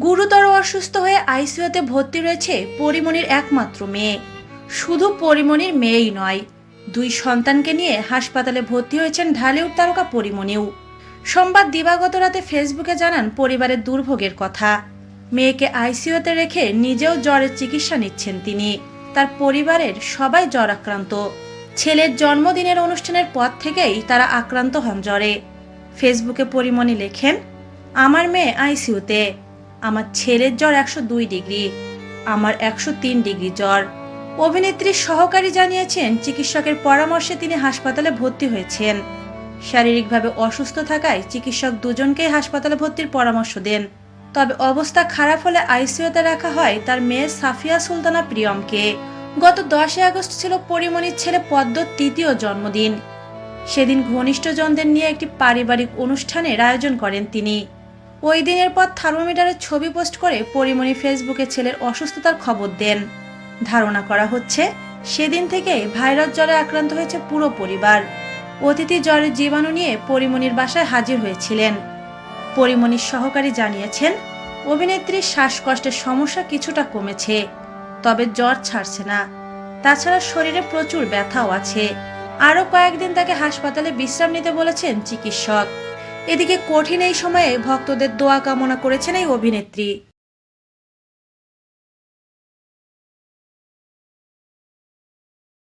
গুরুতর অসুস্থ হয়ে আইসিইউতে ভর্তি রয়েছে পরিমণির একমাত্র মেয়ে। শুধু পরিমণির মেয়েই নয়, দুই সন্তানকে নিয়ে হাসপাতালে ভর্তি হয়েছেন ঢালিউড তারকা পরিমণিও সোমবার দিবাগত রাতে ফেসবুকে জানান পরিবারের দুর্ভোগের কথা। মেয়েকে আইসিইউতে রেখে নিজেও জ্বরের চিকিৎসা নিচ্ছেন তিনি। তার পরিবারের সবাই জ্বর আক্রান্ত ছেলের জন্মদিনের অনুষ্ঠানের পর থেকেই তারা আক্রান্ত হন জ্বরে। ফেসবুকে পরিমণি লেখেন, আমার মেয়ে আইসিইউতে। আমার ছেলের জ্বর একশো দুই ডিগ্রি, আমার একশো তিন ডিগ্রি জ্বর। অভিনেত্রীর সহকারী জানিয়েছেন, চিকিৎসকের পরামর্শে তিনি হাসপাতালে ভর্তি হয়েছেন। শারীরিকভাবে অসুস্থ থাকায় চিকিৎসক দুজনকেই হাসপাতালে ভর্তির পরামর্শ দেন। তবে অবস্থা খারাপ হলে আইসিইউতে রাখা হয় তার মেয়ে সাফিয়া সুলতানা প্রিয়মকে। গত দশই আগস্ট ছিল পরিমণির ছেলে পদ্মর তৃতীয় জন্মদিন। সেদিন ঘনিষ্ঠজনদের নিয়ে একটি পারিবারিক অনুষ্ঠানের আয়োজন করেন তিনি। ওই দিনের পর থার্মোমিটারের ছবি পোস্ট করে পরিমণি ফেসবুকে ছেলের অসুস্থতার খবর দেন। ধারণা করা হচ্ছে, সেদিন থেকে ভাইরাস জ্বরে আক্রান্ত হয়েছে পুরো পরিবার। অতিথি জ্বরের জীবাণু নিয়ে পরিমণির বাসায় হাজির হয়েছিলেন। পরিমণির সহকারী জানিয়েছেন অভিনেত্রীর শ্বাসকষ্টের সমস্যা কিছুটা কমেছে, তবে জ্বর ছাড়ছে না। তাছাড়া শরীরে প্রচুর ব্যথাও আছে। আরও কয়েকদিন তাকে হাসপাতালে বিশ্রাম নিতে বলেছেন চিকিৎসক। এদিকে কঠিন এই সময়ে ভক্তদের দোয়া কামনা করেছেন এই অভিনেত্রী।